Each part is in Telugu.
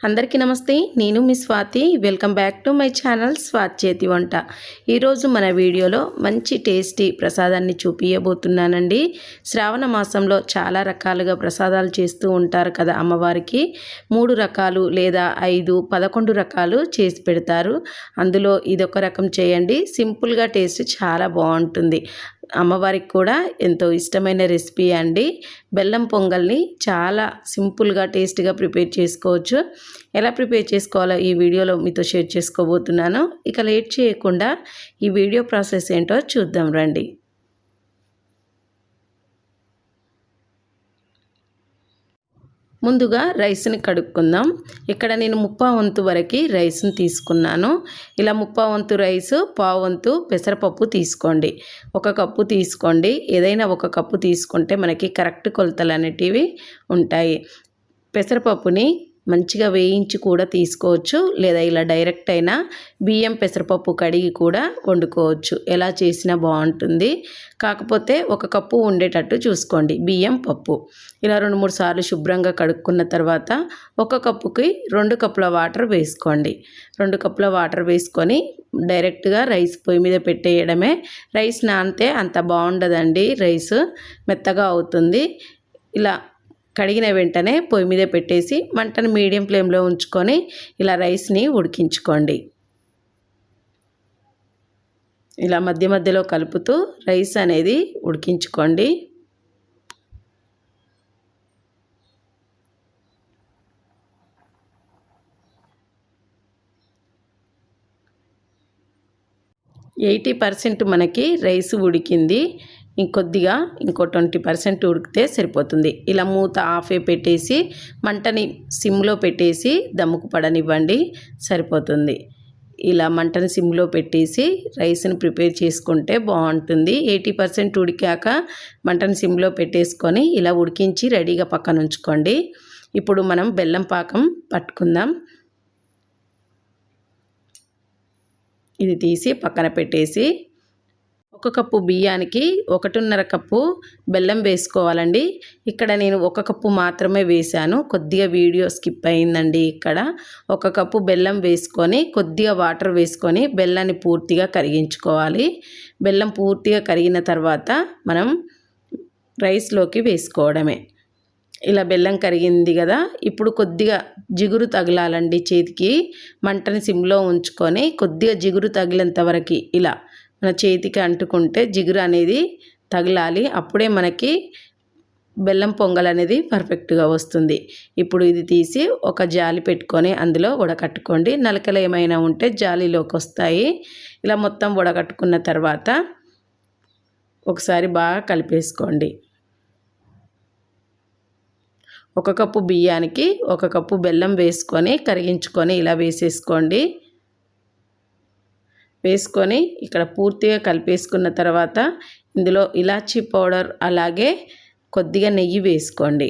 అందరికీ నమస్తే నేను మీ Swathi. Welcome back to my channel Swathi చేతి వంట. ఈరోజు మన వీడియోలో మంచి టేస్టీ ప్రసాదాన్ని చూపించబోతున్నానండి శ్రావణ మాసంలో చాలా రకాలుగా ప్రసాదాలు చేస్తూ ఉంటారు కదా అమ్మవారికి. మూడు రకాలు లేదా ఐదు పదకొండు రకాలు చేసి పెడతారు. అందులో ఇదొక రకం చేయండి. సింపుల్గా టేస్ట్ చాలా బాగుంటుంది. అమ్మవారికి కూడా ఎంతో ఇష్టమైన రెసిపీ అండి. బెల్లం పొంగల్ని చాలా సింపుల్గా టేస్ట్గా ప్రిపేర్ చేసుకోవచ్చు. ఎలా ప్రిపేర్ చేసుకోవాలో ఈ వీడియోలో మీతో షేర్ చేసుకోబోతున్నాను. ఇక లేట్ చేయకుండా ఈ వీడియో ప్రాసెస్ ఏంటో చూద్దాం రండి. ముందుగా రైస్ని కడుక్కుందాం. ఇక్కడ నేను ముప్పా వంతు వరకు రైస్ని తీసుకున్నాను. ఇలా ముప్పా వంతు రైస్ పావు వంతు పెసరపప్పు తీసుకోండి. ఒక కప్పు తీసుకోండి. ఏదైనా ఒక కప్పు తీసుకుంటే మనకి కరెక్ట్ కొలతలు అనేటివి ఉంటాయి. పెసరపప్పుని మంచిగా వేయించి కూడా తీసుకోవచ్చు. లేదా ఇలా డైరెక్ట్ అయినా బియ్యం పెసరపప్పు కడిగి కూడా వండుకోవచ్చు. ఎలా చేసినా బాగుంటుంది. కాకపోతే ఒక కప్పు ఉండేటట్టు చూసుకోండి. బియ్యం పప్పు. ఇలా రెండు మూడు సార్లు శుభ్రంగా కడుక్కున్న తర్వాత ఒక కప్పుకి రెండు కప్పుల వాటర్ వేసుకోండి. రెండు కప్పుల వాటర్ వేసుకొని డైరెక్ట్గా రైస్ పొయ్యి మీద పెట్టేయడమే. రైస్ నానితే అంత బాగుండదండి. రైస్ మెత్తగా అవుతుంది. ఇలా కడిగిన వెంటనే పొయ్యి మీద పెట్టేసి మంటను మీడియం ఫ్లేమ్లో ఉంచుకొని ఇలా రైస్ని ఉడికించుకోండి. ఇలా మధ్య మధ్యలో కలుపుతూ రైస్ అనేది ఉడికించుకోండి. ఎయిటీ పర్సెంట్ మనకి రైస్ ఉడికింది. ఇంకొద్దిగా ఇంకో ట్వంటీ పర్సెంట్ ఉడికితే సరిపోతుంది. ఇలా మూత ఆఫే పెట్టేసి మంటని సిమ్లో పెట్టేసి దమ్ముకు పడనివ్వండి సరిపోతుంది. ఇలా మంటని సిమ్లో పెట్టేసి రైస్ని ప్రిపేర్ చేసుకుంటే బాగుంటుంది. ఎయిటీ పర్సెంట్ ఉడికాక మంటని సిమ్లో పెట్టేసుకొని ఇలా ఉడికించి రెడీగా పక్కన ఉంచుకోండి. ఇప్పుడు మనం బెల్లం పాకం పట్టుకుందాం. ఇది తీసి పక్కన పెట్టేసి ఒక కప్పు బియ్యానికి ఒకటిన్నర కప్పు బెల్లం వేసుకోవాలండి. ఇక్కడ నేను ఒక కప్పు మాత్రమే వేశాను. కొద్దిగా వీడియో స్కిప్ అయిందండి ఇక్కడ. ఒక కప్పు బెల్లం వేసుకొని కొద్దిగా వాటర్ వేసుకొని బెల్లాన్ని పూర్తిగా కరిగించుకోవాలి. బెల్లం పూర్తిగా కరిగిన తర్వాత మనం రైస్లోకి వేసుకోవడమే. ఇలా బెల్లం కరిగింది కదా ఇప్పుడు కొద్దిగా జిగురు తగలాలండి చేతికి. మంటని సిమ్లో ఉంచుకొని కొద్దిగా జిగురు తగిలేంత వరకు ఇలా మన చేతికి అంటుకుంటే జిగురు అనేది తగలాలి. అప్పుడే మనకి బెల్లం పొంగల్ అనేది పర్ఫెక్ట్గా వస్తుంది. ఇప్పుడు ఇది తీసి ఒక జాలి పెట్టుకొని అందులో వడకట్టుకోండి. నలకలు ఏమైనా ఉంటే జాలిలోకి వస్తాయి. ఇలా మొత్తం వడకట్టుకున్న తర్వాత ఒకసారి బాగా కలిపేసుకోండి. ఒక కప్పు బియ్యానికి ఒక కప్పు బెల్లం వేసుకొని కరిగించుకొని ఇలా వేసేసుకోండి. వేసుకొని ఇక్కడ పూర్తిగా కలిపేసుకున్న తర్వాత ఇందులో ఇలాచీ పౌడర్ అలాగే కొద్దిగా నెయ్యి వేసుకోండి.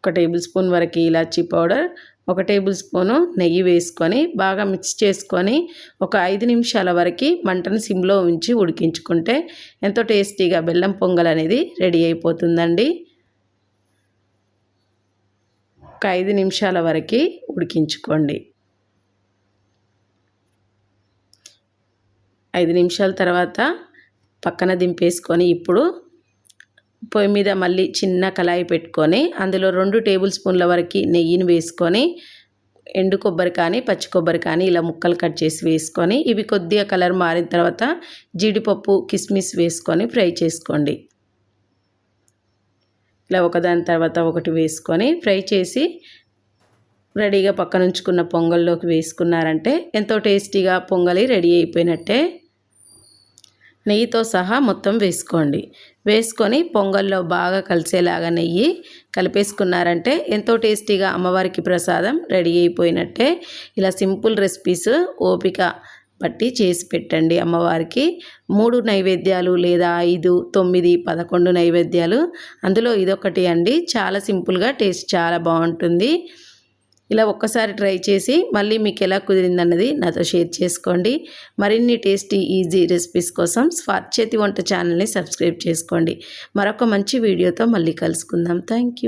ఒక టేబుల్ స్పూన్ వరకు ఇలాచీ పౌడర్ ఒక టేబుల్ స్పూను నెయ్యి వేసుకొని బాగా మిక్స్ చేసుకొని ఒక ఐదు నిమిషాల వరకు మంటను సిమ్లో ఉంచి ఉడికించుకుంటే ఎంతో టేస్టీగా బెల్లం పొంగల్ అనేది రెడీ అయిపోతుందండి. ఒక ఐదు నిమిషాల వరకు ఉడికించుకోండి. ఐదు నిమిషాల తర్వాత పక్కన దింపేసుకొని ఇప్పుడు పొయ్యి మీద మళ్ళీ చిన్న కళాయి పెట్టుకొని అందులో రెండు టేబుల్ స్పూన్ల వరకు నెయ్యిని వేసుకొని ఎండు కొబ్బరి కానీ పచ్చి కొబ్బరి కానీ ఇలా ముక్కలు కట్ చేసి వేసుకొని ఇవి కొద్దిగా కలర్ మారిన తర్వాత జీడిపప్పు కిస్మిస్ వేసుకొని ఫ్రై చేసుకోండి. ఇలా ఒకదాని తర్వాత ఒకటి వేసుకొని ఫ్రై చేసి రెడీగా పక్కన ఉంచుకున్న పొంగల్లోకి వేసుకున్నారంటే ఎంతో టేస్టీగా పొంగలి రెడీ అయిపోయినట్టే. నెయ్యితో సహా మొత్తం వేసుకోండి. వేసుకొని పొంగల్లో బాగా కలిసేలాగా నెయ్యి కలిపేసుకున్నారంటే ఎంతో టేస్టీగా అమ్మవారికి ప్రసాదం రెడీ అయిపోయినట్టే. ఇలా సింపుల్ రెసిపీస్ ఓపిక పట్టి చేసి పెట్టండి అమ్మవారికి. మూడు నైవేద్యాలు లేదా ఐదు తొమ్మిది పదకొండు నైవేద్యాలు. అందులో ఇదొకటి అండి. చాలా సింపుల్గా టేస్ట్ చాలా బాగుంటుంది. ఇలా ఒక్కసారి ట్రై చేసి మళ్ళీ మీకు ఎలా కుదిరిందన్నది నాతో షేర్ చేసుకోండి. మరిన్ని టేస్టీ ఈజీ రెసిపీస్ కోసం స్వాత్ చేతి వంట ఛానల్ని సబ్స్క్రైబ్ చేసుకోండి. మరొక మంచి వీడియోతో మళ్ళీ కలుసుకుందాం. థ్యాంక్